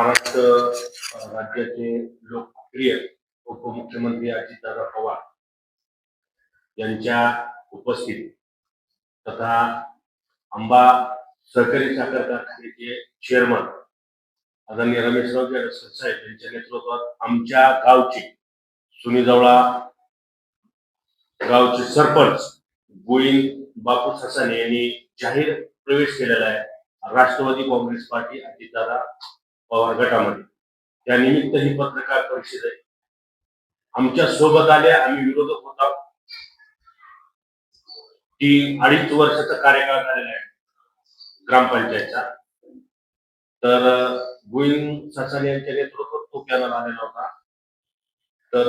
महाराष्ट्र राज्याचे लोकप्रिय उपमुख्यमंत्री अजितदादा पवार यांच्या उपस्थित तथा आंबा सहकारी साखर कारखान्याचे चेअरमन आदरणीय रमेशराव अडसकर साहेब यांच्या नेतृत्वात आमच्या गावचे सुनीजवळा गावचे सरपंच गोविंद बापू ससाने यांनी जाहीर प्रवेश केलेला आहे. राष्ट्रवादी काँग्रेस पार्टी अजितदादा पवार गटामध्ये. त्यानिमित्त ही पत्रकार परिषद आहे. आमच्यासोबत आल्या आम्ही विरोधक होता. की अडीच वर्षाचा कार्यकाळ झालेला आहे ग्रामपंचायतचा. तर गोविंद ससाने यांच्या नेतृत्वात तो पॅनल आलेला होता. तर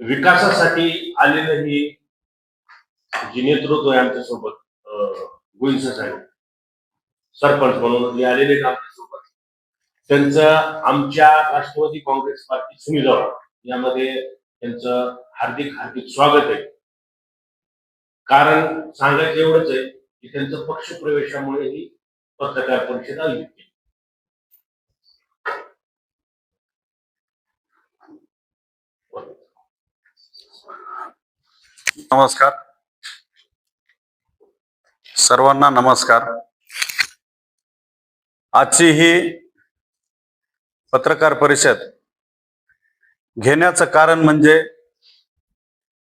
विकासासाठी आलेलं ही जे नेतृत्व आहे आमच्यासोबत गोविंद ससाने सरपंच म्हणून मी आलेले आहेत आमच्यासोबत त्यांचं आमच्या राष्ट्रवादी काँग्रेस पार्टी सुनीजवळ यामध्ये त्यांचं हार्दिक हार्दिक स्वागत आहे. कारण सांगायचं एवढंच आहे की त्यांचं पक्ष प्रवेशामुळे ही पत्रकार परिषद आयोजित नमस्कार. सर्वांना नमस्कार. आजची ही पत्रकार परिषद घेण्याचं कारण म्हणजे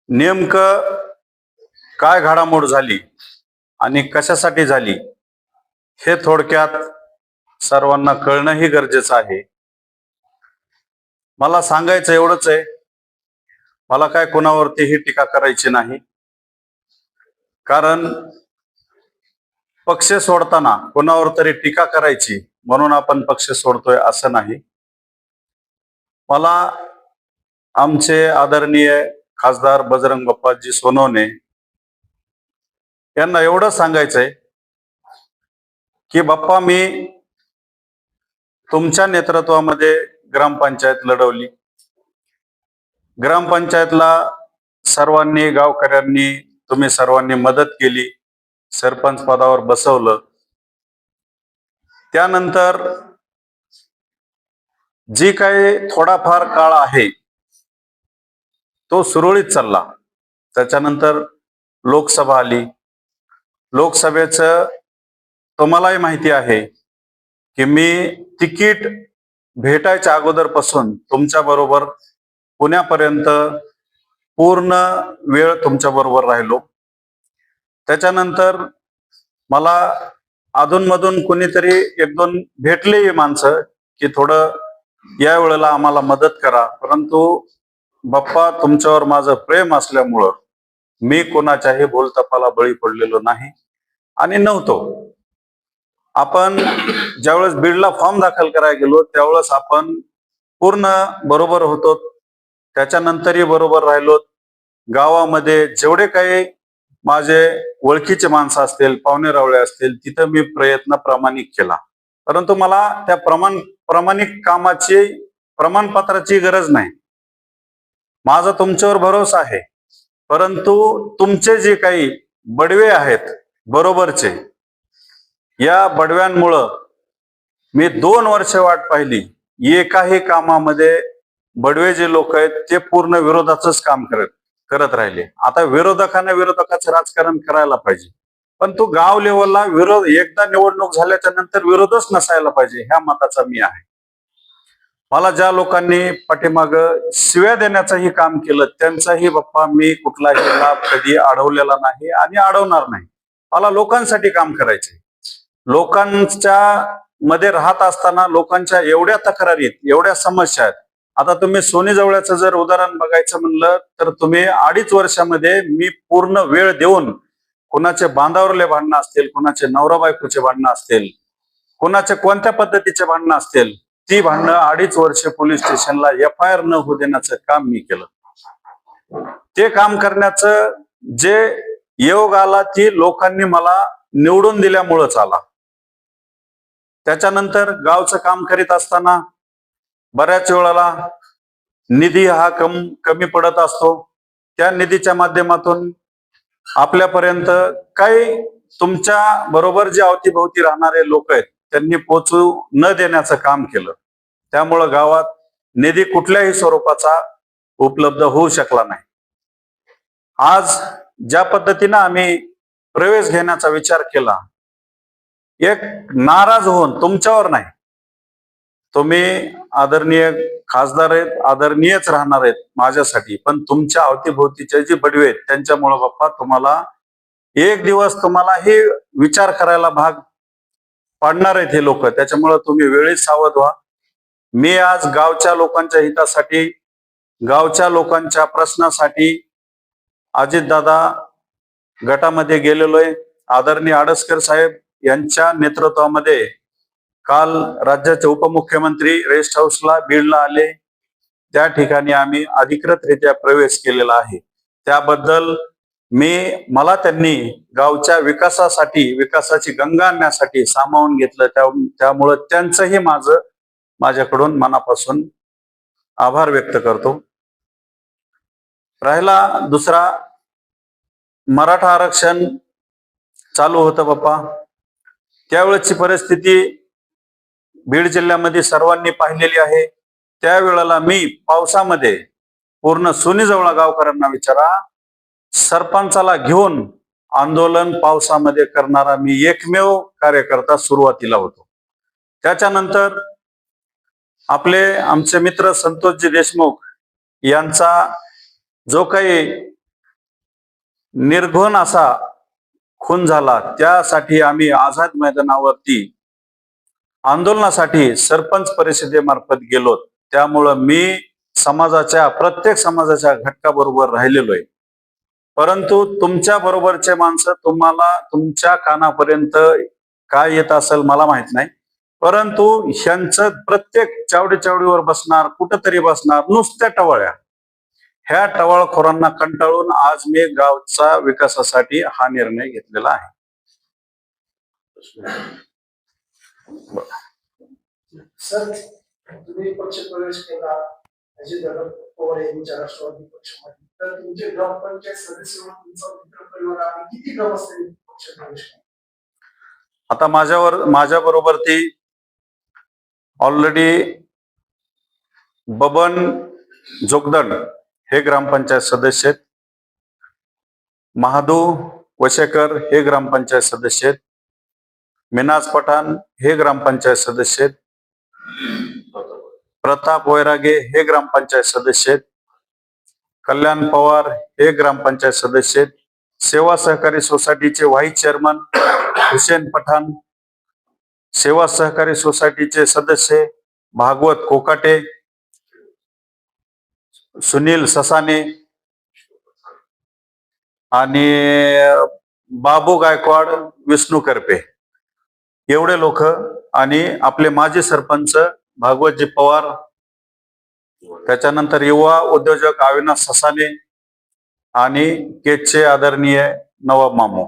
नेमकं काय घडामोड झाली आणि कशासाठी झाली हे थोडक्यात सर्वांना कळणंही गरजेचं आहे. मला सांगायचं एवढंच आहे मला काय कोणावरतीही टीका करायची नाही. कारण पक्ष सोडताना कोणावर तरी टीका करायची म्हणून आपण पक्ष सोडतोय असं नाही. मला आमचे आदरणीय खासदार बजरंग बाप्पाजी सोनवणे यांना एवढं सांगायचंय की बाप्पा मी तुमच्या नेतृत्वामध्ये ग्रामपंचायत लढवली. ग्रामपंचायतला सर्वांनी गावकऱ्यांनी तुम्ही सर्वांनी मदत केली. सरपंच पदावर बसवलं. त्यानंतर जी काही थोडाफार काळ आहे तो सुरळीत चालला. त्याच्यानंतर लोकसभा आली. लोकसभेचं तुम्हालाही माहिती आहे की मी तिकीट भेटायच्या अगोदरपासून तुमच्या बरोबर पुण्यापर्यंत पूर्ण वेळ तुमच्या बरोबर राहिलो. त्याच्यानंतर मला अधूनमधून कुणीतरी एक दोन भेटले माणसं की थोडं या वेळेला आम्हाला मदत करा. परंतु बाप्पा तुमच्यावर माझं प्रेम असल्यामुळं मी कोणाच्याही बोलतपाला बळी पडलेलो नाही आणि नव्हतो. आपण ज्यावेळेस बीडला फॉर्म दाखल करायला गेलो त्यावेळेस आपण पूर्ण बरोबर होतो. त्याच्यानंतरही बरोबर राहिलो गावामध्ये जेवढे काही माझे ओळखीचे माणसं असतील पाहुणे रावळे असतील तिथं मी प्रयत्न प्रामाणिक केला. परंतु मला त्या प्रमाण प्रामाणिक कामाची प्रमाणपत्राची गरज नाही. माझा तुमच्यावर भरोसा आहे. परंतु तुमचे जे काही बडवे आहेत बरोबरचे या बडव्यांमुळं मी दोन वर्ष वाट पाहिली. एकाही कामामध्ये बडवे जे लोक आहेत ते पूर्ण विरोधाचंच काम करत. करत राहिले. आता विरोधकांना विरोधकाचं राजकारण करायला पाहिजे. पण तो गाव लेवलला विरोध एकदा निवडणूक झाल्याच्यानंतर विरोधच नसायला पाहिजे ह्या मताचा मी आहे. मला ज्या लोकांनी पाठीमाग शिव्या देण्याचंही काम केलं त्यांचाही बाप्पा मी कुठलाही लाभ कधी अडवलेला नाही आणि अडवणार नाही. मला लोकांसाठी काम करायचे लोकांच्या मध्ये राहत असताना लोकांच्या एवढ्या तक्रारीत एवढ्या समस्या आहेत आता तुम्ही सोनी जवळचं जर उदाहरण बघायचं म्हणलं तर तुम्ही अडीच वर्षामध्ये मी पूर्ण वेळ देऊन कुणाचे बांधावरले भांडणं असतील कुणाचे नवरा बायकोचे भांडणं असतील कुणाचे कोणत्या पद्धतीचे भांडणं असतील ती भांडणं अडीच वर्ष पोलीस स्टेशनला एफ आय आर न होऊ देण्याचं काम मी केलं. ते काम करण्याचं जे योग आला ती लोकांनी मला निवडून दिल्यामुळंच आला. त्याच्यानंतर गावचं काम करीत असताना बऱ्याच वेळाला निधी हा कम कमी पडत असतो. त्या निधीच्या माध्यमातून आपल्यापर्यंत काही तुमच्या बरोबर जे अवतीभोवती राहणारे लोक आहेत त्यांनी पोचू न देण्याचं काम केलं. त्यामुळं गावात निधी कुठल्याही स्वरूपाचा उपलब्ध होऊ शकला नाही. आज ज्या पद्धतीनं आम्ही प्रवेश घेण्याचा विचार केला एक नाराज होऊन तुमच्यावर नाही तुम्ही आदरणीय खासदार आहेत आदरणीयच राहणार आहेत माझ्यासाठी. पण तुमच्या अवतीभोवतीचे जे बडवे आहेत त्यांच्यामुळं बाप्पा तुम्हाला एक दिवस तुम्हाला हे विचार करायला भाग पाडणार आहेत हे लोक. त्याच्यामुळं तुम्ही वेळीच सावध व्हा. मी आज गावच्या लोकांच्या हितासाठी गावच्या लोकांच्या प्रश्नासाठी अजितदादा गटामध्ये गेलेलो आहे आदरणीय आडसकर साहेब यांच्या नेतृत्वामध्ये काल राज्याचे उपमुख्यमंत्री रेस्ट हाऊसला बीडला आले. त्या ठिकाणी आम्ही अधिकृतरित्या प्रवेश केलेला आहे. त्याबद्दल मी मला त्यांनी गावच्या विकासासाठी विकासाची गंगा आणण्यासाठी सामावून घेतलं. त्या त्यामुळं त्यांचंही माझं माझ्याकडून मनापासून आभार व्यक्त करतो. राहिला दुसरा मराठा आरक्षण चालू होतं बाप्पा. त्यावेळेची परिस्थिती बीड जिल्ह्यामध्ये सर्वांनी पाहिलेली आहे. त्यावेळेला मी पावसामध्ये पूर्ण सुनीजवळा गावकऱ्यांना विचारा सरपंचाला घेऊन आंदोलन पावसामध्ये करणारा मी एकमेव कार्यकर्ता सुरुवातीला होतो. त्याच्यानंतर आपले आमचे मित्र संतोषजी देशमुख यांचा जो काही निर्घन असा खून झाला त्यासाठी आम्ही आझाद मैदानावरती आंदोलनासाठी सरपंच परिषदेमार्फत गेलो. त्यामुळं मी समाजाच्या प्रत्येक समाजाच्या घटकाबरोबर राहिलेलो आहे. परंतु तुमच्या बरोबरचे माणसं तुम्हाला तुमच्या कानापर्यंत काय येत असेल मला माहीत नाही. परंतु ह्यांचं प्रत्येक चावडी चावडीवर बसणार कुठंतरी बसणार नुसत्या टवळ्या. ह्या टवाळखोरांना कंटाळून आज मी गावचा विकासासाठी हा निर्णय घेतलेला आहे. सर तुम्ही पक्ष प्रवेश केला अजितदादा पवार यांच्या राष्ट्रवादी पक्षामध्ये. तर तुमचे ग्रामपंचायत सदस्य म्हणून तुमचा मित्र परिवार आणि किती ग्रामस्थांनी पक्ष प्रवेश केला? आता माझ्यावर माझ्या बरोबर ती ऑलरेडी बबन जोगदंड हे ग्रामपंचायत सदस्य आहेत. महादू वशेकर हे ग्रामपंचायत सदस्य आहेत. मिनाज पठाण हे ग्रामपंचायत सदस्य आहेत. प्रताप वैरागे हे ग्रामपंचायत सदस्य आहेत. कल्याण पवार हे ग्रामपंचायत सदस्य आहेत. सेवा सहकारी सोसायटीचे व्हाईस चेअरमन हुसेन पठाण सेवा सहकारी सोसायटीचे सदस्य भागवत कोकाटे सुनील ससाने आणि बाबू गायकवाड विष्णू करपे. एवढे लोक आणि आपले माजी सरपंच भागवतजी पवार त्याच्यानंतर युवा उद्योजक अविनाश ससाने आणि केचे आदरणीय नवाब मामू.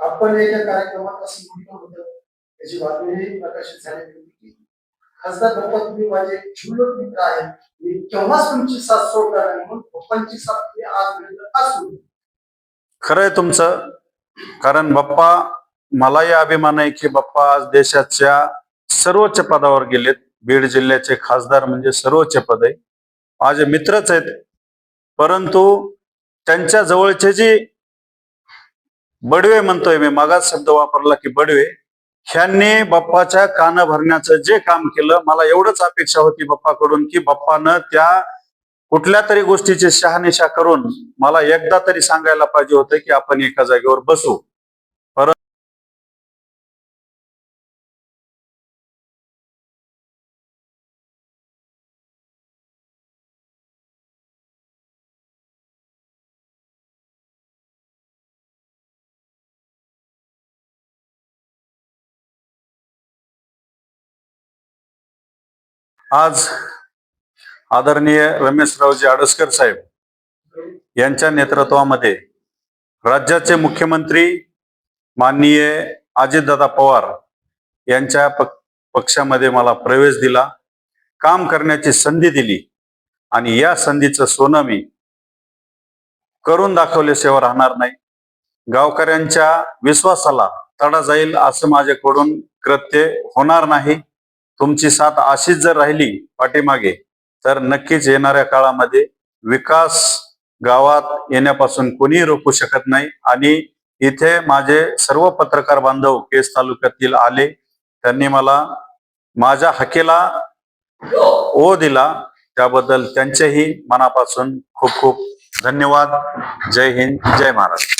आपण एका कार्यक्रमात असं म्हटलं होतं त्याची बातमी प्रकाशित झालेली होती. की खासदार बाप्पा तुम्ही माझे एक क्षुल्लक मित्र आहेत मी केव्हाच तुमची साथ सोडणार नाही म्हणून पप्पांची साथ मी आजपर्यंत आज सोडली खरंय तुमचं कारण बाप्पा मलाही अभिमान आहे की बाप्पा आज देशाच्या सर्वोच्च पदावर गेलेत. बीड जिल्ह्याचे खासदार म्हणजे सर्वोच्च पद आहे. माझे मित्रच आहेत. परंतु त्यांच्या जवळचे जे बडवे म्हणतोय मी मागास शब्द वापरला की बडवे ह्यांनी बाप्पाच्या कान भरण्याचं जे काम केलं मला एवढंच अपेक्षा होती बाप्पाकडून की बाप्पानं त्या कुठल्या तरी गोष्टीची शहानिशा करून मला एकदा तरी सांगायला पाहिजे होतं की आपण एका जागेवर बसू. आज आदरणीय रमेशरावजी आडसकर साहेब यांच्या नेतृत्वामध्ये राज्याचे मुख्यमंत्री माननीय अजितदादा पवार यांच्या पक्षामध्ये मला प्रवेश दिला काम करण्याची संधी दिली आणि या संधीचं सोनं मी करून दाखवल्याशिवाय राहणार नाही. गावकऱ्यांच्या विश्वासाला तडा जाईल असं माझ्याकडून कृत्य होणार नाही. तुमची साथ अशीच जर राहिली पाठीमागे तर नक्कीच येणाऱ्या काळामध्ये विकास गावात येण्यापासून कोणीही रोखू शकत नाही. आणि इथे माझे सर्व पत्रकार बांधव केस तालुक्यातील आले त्यांनी मला माझ्या हकेला ओ दिला. त्याबद्दल त्यांचेही मनापासून खूप खूप धन्यवाद. जय हिंद जय महाराष्ट्र.